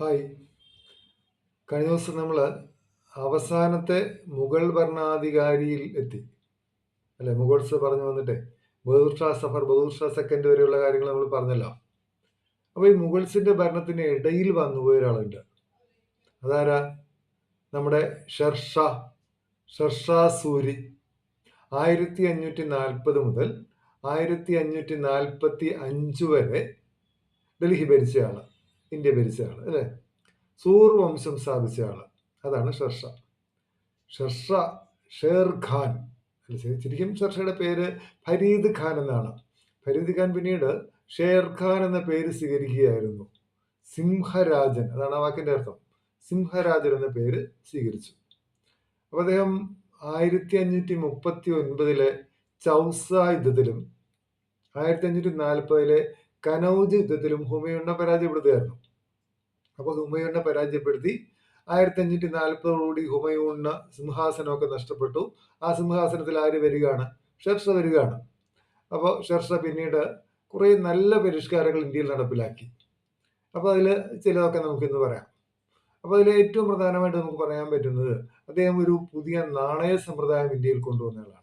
Hi. കഴിഞ്ഞ ദിവസം നമ്മൾ അവസാനത്തെ മുഗൾ ഭരണാധികാരിയിൽ എത്തി. അല്ലെ? മുഗൾസ് പറഞ്ഞു വന്നിട്ട് ബഹദൂർ ഷാ സഫർ ബഹദൂർ ഷാ സെക്കൻഡ് വരെയുള്ള കാര്യങ്ങൾ നമ്മൾ പറഞ്ഞല്ലോ. അപ്പോൾ ഈ മുഗൾസിന്റെ ഭരണത്തിന് ഇടയിൽ വന്നുപോയ ഒരാളുണ്ട്. അതാരാ? നമ്മുടെ ഷെർഷാ ഷെർഷാ സൂരി ആയിരത്തി അഞ്ഞൂറ്റി നാൽപ്പത് മുതൽ ആയിരത്തി അഞ്ഞൂറ്റി നാൽപ്പത്തി അഞ്ച് വരെ ഡൽഹി ഭരിച്ചയാൾ. ഇന്ത്യ ഭരിച്ചയാൾ അല്ലേ? സൂർ വംശം സ്ഥാപിച്ച ആൾ അതാണ് ഷർഷ. ഷർഷ ഷേർ ഖാൻ ശരിക്കും ഷർഷയുടെ പേര് ഫരീദ് ഖാൻ എന്നാണ്. ഫരീദ് ഖാൻ പിന്നീട് ഷേർ ഖാൻ എന്ന പേര് സ്വീകരിക്കുകയായിരുന്നു. സിംഹരാജൻ അതാണ് ആ വാക്കിന്റെ അർത്ഥം. സിംഹരാജൻ എന്ന പേര് സ്വീകരിച്ചു. അപ്പൊ അദ്ദേഹം ആയിരത്തി അഞ്ഞൂറ്റി മുപ്പത്തി ഒൻപതിലെ ചൗസ യുദ്ധത്തിലും ആയിരത്തി അഞ്ഞൂറ്റി നാൽപ്പതിലെ കനൌജ് യുദ്ധത്തിലും ഹുമയുണ്ണ പരാജയപ്പെടുത്തുകയായിരുന്നു അപ്പോൾ ഹുമയൂണിനെ പരാജയപ്പെടുത്തി. ആയിരത്തി അഞ്ഞൂറ്റി നാൽപ്പതോടുകൂടി ഹുമയൂണിന് സിംഹാസനമൊക്കെ നഷ്ടപ്പെട്ടു. ആ സിംഹാസനത്തിൽ ആര് വരികയാണ്? ഷെർഷ വരികയാണ്. അപ്പോൾ ഷെർഷ പിന്നീട് കുറേ നല്ല പരിഷ്കാരങ്ങൾ ഇന്ത്യയിൽ നടപ്പിലാക്കി. അപ്പോൾ അതിൽ ചിലതൊക്കെ നമുക്കിന്ന് പറയാം. അപ്പോൾ അതിൽ ഏറ്റവും പ്രധാനമായിട്ട് നമുക്ക് പറയാൻ പറ്റുന്നത് അദ്ദേഹം ഒരു പുതിയ നാണയ സമ്പ്രദായം ഇന്ത്യയിൽ കൊണ്ടുവന്നതാണ്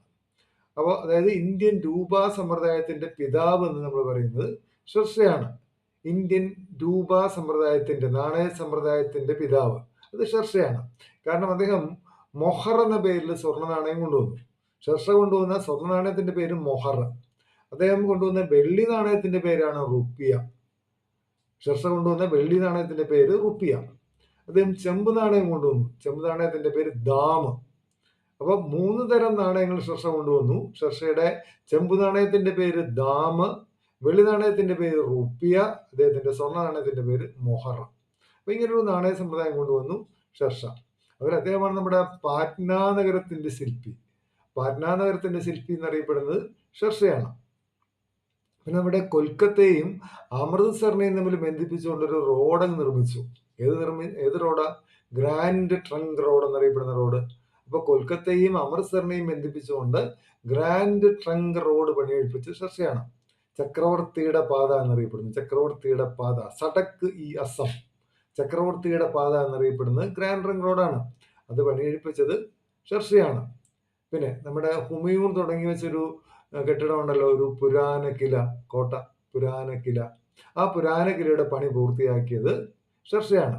അപ്പോൾ അതായത് ഇന്ത്യൻ രൂപ സമ്പ്രദായത്തിന്റെ പിതാവ് എന്ന് നമ്മൾ പറയുന്നത് ഷെർഷയാണ്. ഇന്ത്യൻ രൂപ സമ്പ്രദായത്തിന്റെ നാണയ സമ്പ്രദായത്തിന്റെ പിതാവ്. അത് ഷർഷയാണ്. കാരണം അദ്ദേഹം മൊഹർ എന്ന പേരിൽ സ്വർണ നാണയം കൊണ്ടുവന്നു. ഷർഷ കൊണ്ടുവന്ന സ്വർണ നാണയത്തിന്റെ പേര് മൊഹർ. അദ്ദേഹം കൊണ്ടുവന്ന വെള്ളി നാണയത്തിന്റെ പേരാണ് റുപ്പിയ. ഷർഷ കൊണ്ടുവന്ന വെള്ളി നാണയത്തിന്റെ പേര് റുപ്പിയ. അദ്ദേഹം ചെമ്പ് നാണയം കൊണ്ടുവന്നു. ചെമ്പ് നാണയത്തിന്റെ പേര് ദാമ്. അപ്പൊ മൂന്ന് തരം നാണയങ്ങൾ ഷർഷ കൊണ്ടുവന്നു. ഷർഷയുടെ ചെമ്പ് നാണയത്തിന്റെ പേര് ദാമ് വെള്ളി നാണയത്തിന്റെ പേര് റുപ്പിയ അദ്ദേഹത്തിന്റെ സ്വർണ നാണയത്തിന്റെ പേര് മൊഹറ. അപ്പൊ ഇങ്ങനെ ഒരു നാണയ സമ്പ്രദായം കൊണ്ടുവന്നു ഷർഷ. അവർ അദ്ദേഹമാണ് നമ്മുടെ പാറ്റ്ന നഗരത്തിന്റെ ശില്പി. പാറ്റ്ന നഗരത്തിന്റെ ശില്പി എന്നറിയപ്പെടുന്നത് ഷർഷയാണ്. പിന്നെ നമ്മുടെ കൊൽക്കത്തയും അമൃത്സറിനെയും തമ്മിൽ ബന്ധിപ്പിച്ചുകൊണ്ടൊരു റോഡ് നിർമ്മിച്ചു. ഏത് നിർമ്മി ഏത് റോഡാ? ഗ്രാൻഡ് ട്രങ്ക് റോഡ് എന്നറിയപ്പെടുന്ന റോഡ്. അപ്പൊ കൊൽക്കത്തയും അമൃത്സറിനെയും ബന്ധിപ്പിച്ചുകൊണ്ട് ഗ്രാൻഡ് ട്രങ്ക് റോഡ് പണിയെടുപ്പിച്ച് ഷർഷയാണ്. ചക്രവർത്തിയുടെ പാത എന്നറിയപ്പെടുന്നു. ചക്രവർത്തിയുടെ പാത. സടക്ക് ഈ അസം. ചക്രവർത്തിയുടെ പാത എന്നറിയപ്പെടുന്നത് ഗ്രാൻഡ് റിംഗ് റോഡാണ്. അത് പണിയെഴുപ്പിച്ചത് ഷർഷയാണ്. പിന്നെ നമ്മുടെ ഹുമയൂർ തുടങ്ങി വെച്ചൊരു കെട്ടിടമുണ്ടല്ലോ ഒരു പുരാന കില കോട്ട. പുരാന കില. ആ പുരാന കിലയുടെ പണി പൂർത്തിയാക്കിയത് ഷർഷയാണ്.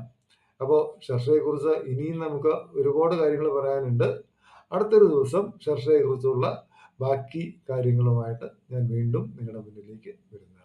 അപ്പോൾ ഷർഷയെക്കുറിച്ച് ഇനിയും നമുക്ക് ഒരുപാട് കാര്യങ്ങൾ പറയാനുണ്ട്. അടുത്തൊരു ദിവസം ഷർഷയെക്കുറിച്ചുള്ള ബാക്കി കാര്യങ്ങളുമായിട്ട് ഞാൻ വീണ്ടും നിങ്ങളുടെ മുന്നിലേക്ക് വരുന്നത്